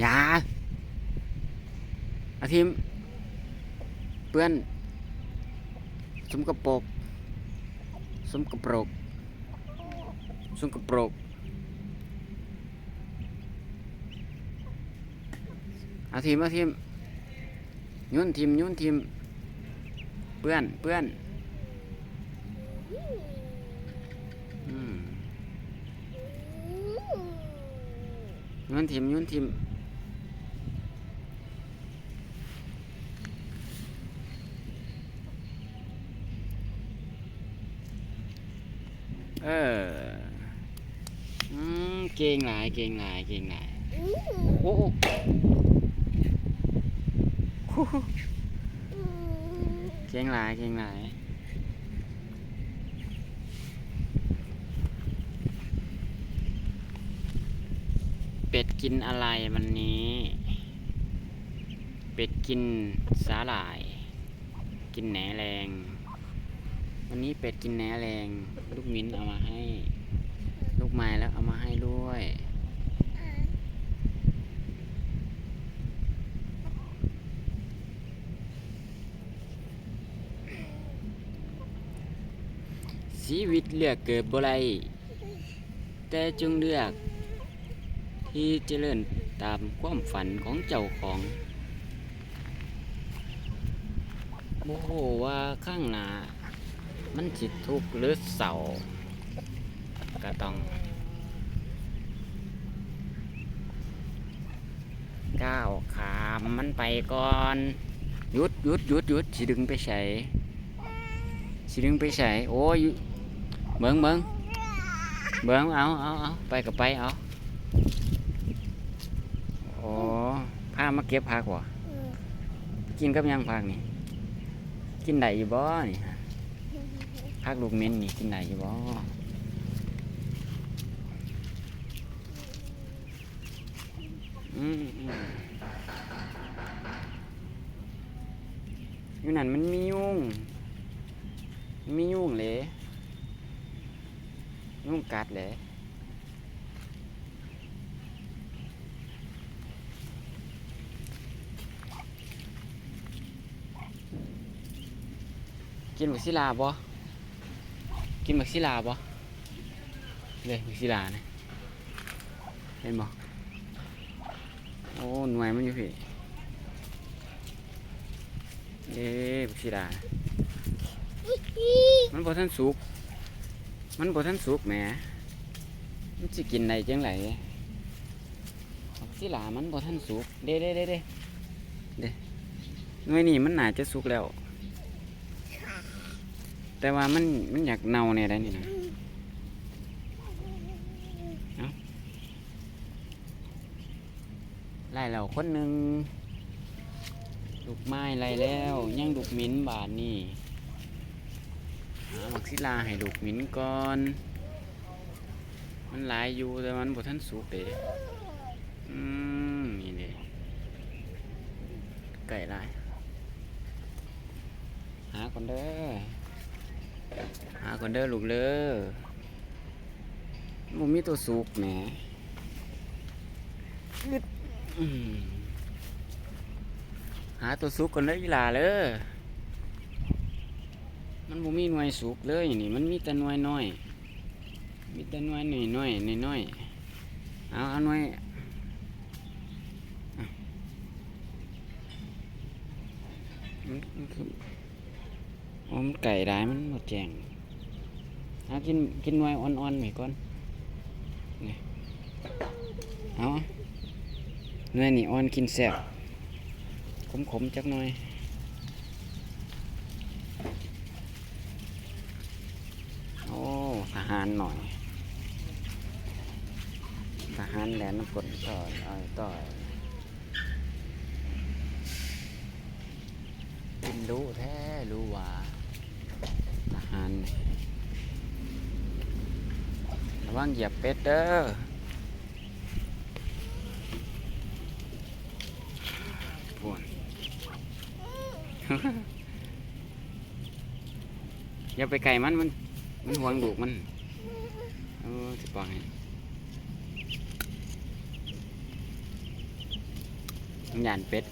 อย่าอาทิมเปื้อน สมกระโปก สมกระโปรกสมกระโปรกอาทิมอาทิมยุ่นทิมยุ่นทิมเปื้อนเปื้อนยุ่นทิมยุ่นทิม เอออืมเก่งหลายเก่งหลายเก่งหลายโอ้โอ้โอ้โหเก่งหลายเก่งหลายเป็ดกินอะไรวันนี้ เป็ดกินสาหร่าย กินแหนแรง วันนี้เป็ดกินแหนแรง ลูกมิ้นเอามาให้ ลูกไม้แล้วเอามาให้ด้วย ชีวิตเลือกเกิดบ่ไรแต่จงเลือก ที่เจริญตามความฝันของเจ้าของโมโหว่าข้างหน้า มันจิตทุกข์หรือเศร้าก็ต้องก้าวขามมันไปก่อนหยุดหยุดหยุดหยุดสิดึงไปใส่สิดึงไปใส่โอ้ยเบิ้งเบิ้งเบิ้งเอาเอาเอาไปกับไปเอาโอ้พามาเก็บผักวะกินกับหยังผักนี่กินได้อยู่บ่นี่ฮะ พักลูกเม้นนี่กินได้อยู่บ่อยู่นั่นมันมียุ่ง มียุ่งเลยยุ่งกัดเลยกินบักซิลาบ่ กินมักซิลาบ่เลยมักซิลานะเห็นบ่โอ้หน่วยมันอยู่พี่เอ๊ะมักซิลามันบ่ทันสุก มันบ่ทันสุกแหมมันสิกินได้จังไดมักซิลามันบ่ทันสุก เด้เด้เด้เด้เด้หน่วยนี้มันน่าจะสุกแล้ว แต่ว่ามันมันอยากเน่าเนี่ยได้นี่นะเอาไล่เราคนหนึ่งลูกไม้ไล่แล้วยังลูกมิ้นบาทนี่หามักซิลาให้ลูกมิ้นก่อน มันหลายอยู่แต่มันบ่ทันสุกเด้อืมนี่เด้ไก่ลายหาคนเด้อ หาก่อนเด้อลูกเด้อมันมีตัวสุกแหมหาตัวสุกก่อนเด้ออีลาเด้อมันบ่มีหน่วยสุกเลยนี่มันมีแต่หน่วยน้อย มีแต่หน่วยหน้อยน้อยน้อยน้อยเอาเอาหน่วยมันคือ มันไก่ได้มันหมดแจงเอากินกินไว้อ่อนๆหน่อยก่อนนี่เอาเนื้อนี่อ่อนกินแซ่บขมๆจักหน่อยโอ้ทหารหน่อยทหารแหลนน้ำกลต่อยอ้อยต่อยกินรู้แท้รู้ว่าารนี่ระวังเหยียบเป็ดเด้อปวนอย่าไปไกลมันมันมันหวงดูกมันเออจะปล่อยให้หยานเป็ด